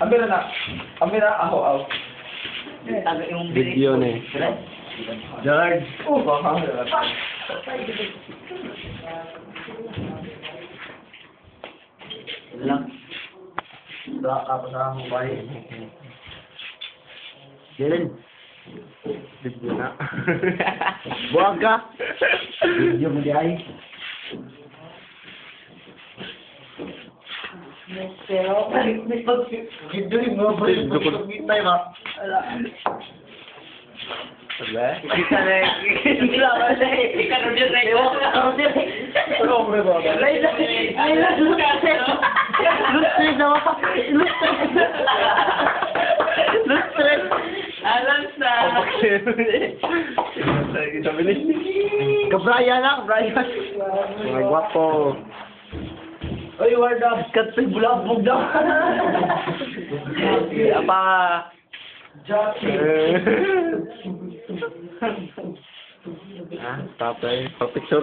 Amira na. Amira, ako, ako. Yung Video na eh. George. Oh, baka. lang. Baka ka pa sa mobile. Jalen. Video na. Buwag ka. Video mo di ay. Pero, may pag... Video mo ba yung pag-submit ma? Wala. Wala? Kita na eh. Kita na eh. Na dyan eh. Ano dyan eh. Ano mo ba? Ay, lustre. Lustre daw. Lustre. Lustre. Alam sa. Kabraya na, kabraya. Mga gwapo. Oy, word up. Kat sa bulabog daw. Apa? Ah, tapay. Papicture